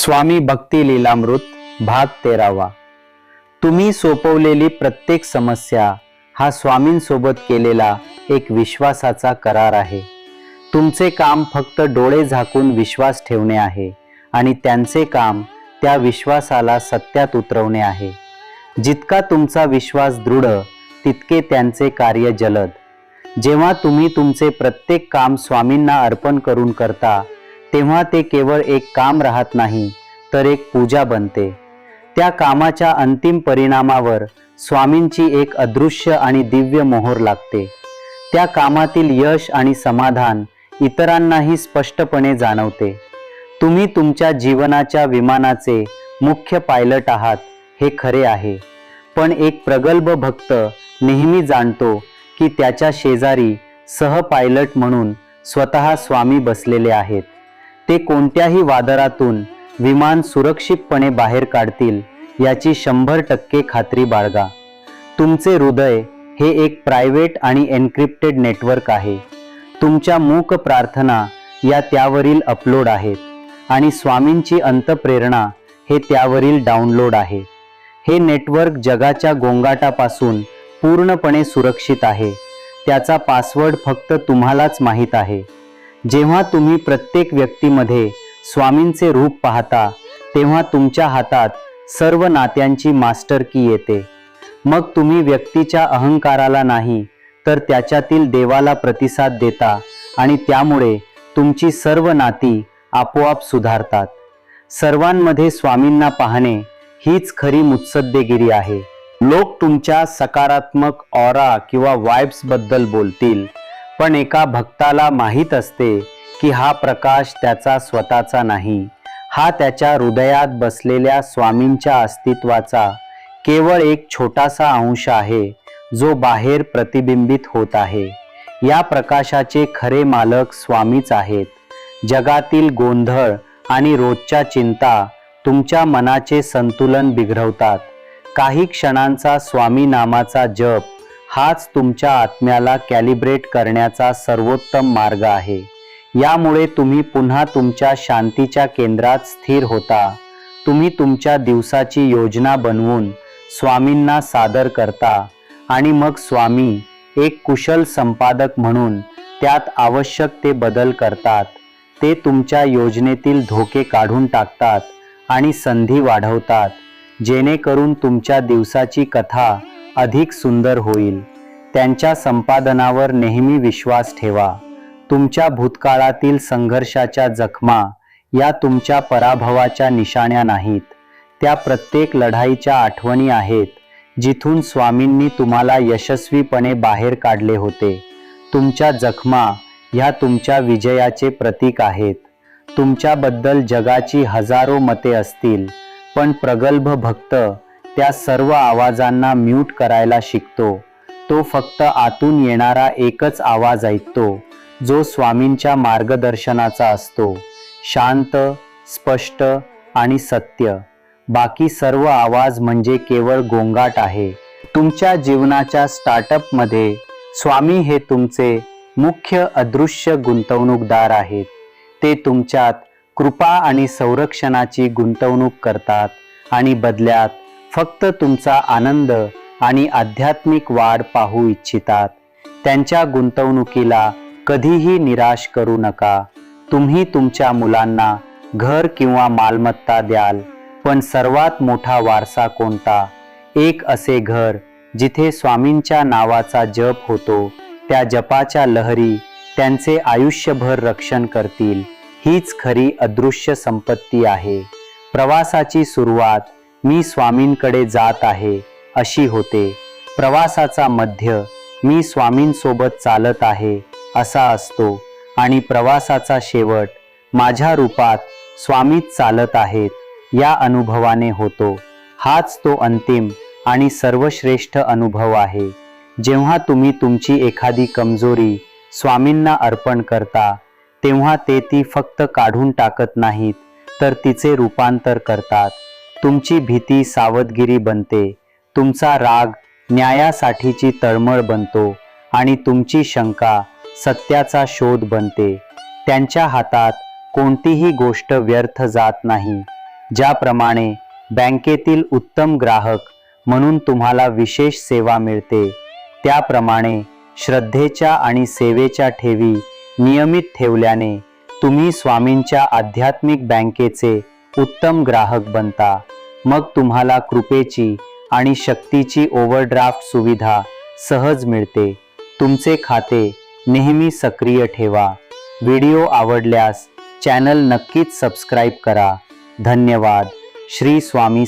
स्वामी भक्ती लीलामृत भाग तेरावा. तुम्ही सोपवलेली प्रत्येक समस्या हा स्वामींसोबत केलेला एक विश्वासाचा करार आहे. तुमचे काम फक्त डोळे झाकून विश्वास ठेवणे आहे आणि त्यांचे काम त्या विश्वासाला सत्यात उतरवणे आहे. जितका तुमचा विश्वास दृढ तितके त्यांचे कार्य जलद. जेव्हा तुम्ही तुमचे प्रत्येक काम स्वामींना अर्पण करून करता तेव्हा ते केवळ एक काम राहत नाही तर एक पूजा बनते. त्या कामाच्या अंतिम परिणामावर स्वामींची एक अदृश्य आणि दिव्य मोहोर लागते. त्या कामातील यश आणि समाधान इतरांनाही स्पष्टपणे जाणवते. तुम्ही तुमच्या जीवनाच्या विमानाचे मुख्य पायलट आहात हे खरे आहे. पण एक प्रगल्भ भक्त नेहमी जाणतो की त्याच्या शेजारी सह पायलट म्हणून स्वतः स्वामी बसलेले आहेत. ते कोणत्याही वादरातून विमान सुरक्षितपणे बाहेर काढतील याची शंभर टक्के खात्री बाळगा. तुमचे हृदय हे एक प्रायव्हेट आणि एन्क्रिप्टेड नेटवर्क आहे. तुमच्या मूक प्रार्थना या त्यावरील अपलोड आहेत आणि स्वामींची अंतप्रेरणा हे त्यावरील डाउनलोड आहे. हे नेटवर्क जगाच्या गोंगाटापासून पूर्णपणे सुरक्षित आहे. त्याचा पासवर्ड फक्त तुम्हालाच माहीत आहे. जेव्हा तुम्ही प्रत्येक व्यक्तीमध्ये स्वामींचे रूप पाहता तेव्हा तुमच्या हातात सर्व नात्यांची मास्टर की येते. मग तुम्ही व्यक्तीच्या अहंकाराला नाही तर त्याच्यातील देवाला प्रतिसाद देता आणि त्यामुळे तुमची सर्व नाती आपोआप सुधारतात. सर्वांमध्ये स्वामींना पाहणे हीच खरी मुत्सद्देगिरी आहे. लोक तुमच्या सकारात्मक ऑरा किंवा वाईब्सबद्दल बोलतील. पण एका भक्ताला माहीत असते की हा प्रकाश त्याचा स्वतःचा नाही. हा त्याच्या हृदयात बसलेल्या स्वामींच्या अस्तित्वाचा केवळ एक छोटासा अंश आहे जो बाहेर प्रतिबिंबित होत आहे. या प्रकाशाचे खरे मालक स्वामीच आहेत. जगातील गोंधळ आणि रोजच्या चिंता तुमच्या मनाचे संतुलन बिघडवतात. काही क्षणांचा स्वामी नामाचा जप हाच तुमच्या आत्म्याला कॅलिब्रेट करण्याचा सर्वोत्तम मार्ग आहे. यामुळे तुम्ही पुन्हा तुमच्या शांतीच्या केंद्रात स्थिर होता. तुम्ही तुमच्या दिवसाची योजना बनवून स्वामींना सादर करता आणि मग स्वामी एक कुशल संपादक म्हणून त्यात आवश्यक ते बदल करतात. ते तुमच्या योजनेतील धोके काढून टाकतात आणि संधी वाढवतात. जेणेकरून तुमच्या दिवसाची कथा अधिक सुंदर होईल. त्यांच्या संपादनावर नेहमी विश्वास ठेवा. तुमच्या भूतकाळातील संघर्षाच्या जखमा या तुमच्या पराभवाच्या निशाण्या नाहीत. त्या प्रत्येक लढाईच्या आठवणी आहेत जिथून स्वामींनी तुम्हाला यशस्वीपणे बाहेर काढले होते. तुमच्या जखमा ह्या तुमच्या विजयाचे प्रतीक आहेत. तुमच्याबद्दल जगाची हजारो मते असतील पण प्रगल्भ भक्त त्या सर्व आवाजांना म्यूट करायला शिकतो. तो फक्त आतून येणारा एकच आवाज ऐकतो जो स्वामींच्या मार्गदर्शनाचा असतो. शांत स्पष्ट आणि सत्य. बाकी सर्व आवाज म्हणजे केवळ गोंगाट आहे. तुमच्या जीवनाच्या स्टार्टअपमध्ये स्वामी हे तुमचे मुख्य अदृश्य गुंतवणूकदार आहेत. ते तुमच्यात कृपा आणि संरक्षणाची गुंतवणूक करतात आणि बदल्यात फक्त तुमचा आनंद आणि आध्यात्मिक वाढ पाहू इच्छितात. त्यांच्या गुंतवणुकीला कधीही निराश करू नका. तुम्ही तुमच्या मुलांना घर किंवा मालमत्ता द्याल पण सर्वात मोठा वारसा कोणता? एक असे घर जिथे स्वामींच्या नावाचा जप होतो त्या जपाच्या लहरी त्यांचे आयुष्यभर रक्षण करतील. हीच खरी अदृश्य संपत्ती आहे. प्रवासाची सुरुवात मी स्वामींकडे जात आहे अशी होते. प्रवासाचा मध्य मी स्वामींसोबत चालत आहे असा असतो. आणि प्रवासाचा शेवट माझ्या रूपात स्वामीच चालत आहेत या अनुभवाने होतो. हाच तो अंतिम आणि सर्वश्रेष्ठ अनुभव आहे. जेव्हा तुम्ही तुमची एखादी कमजोरी स्वामींना अर्पण करता तेव्हा ते ती फक्त काढून टाकत नाहीत तर तिचे रूपांतर करतात. तुमची भीती सावधगिरी बनते. तुमचा राग न्यायासाठीची तळमळ बनतो आणि तुमची शंका सत्याचा शोध बनते. त्यांच्या हातात कोणतीही गोष्ट व्यर्थ जात नाही. ज्याप्रमाणे बँकेतील उत्तम ग्राहक म्हणून तुम्हाला विशेष सेवा मिळते त्याप्रमाणे श्रद्धेच्या आणि सेवेच्या ठेवी नियमित ठेवल्याने तुम्ही स्वामींच्या आध्यात्मिक बँकेचे उत्तम ग्राहक बनता. मग तुम्हाला कृपेची आणि शक्तीची ओव्हरड्राफ्ट सुविधा सहज मिळते. तुमचे खाते नेहमी सक्रिय ठेवा. व्हिडिओ आवडल्यास चॅनल नक्कीच सबस्क्राईब करा. धन्यवाद. श्री स्वामी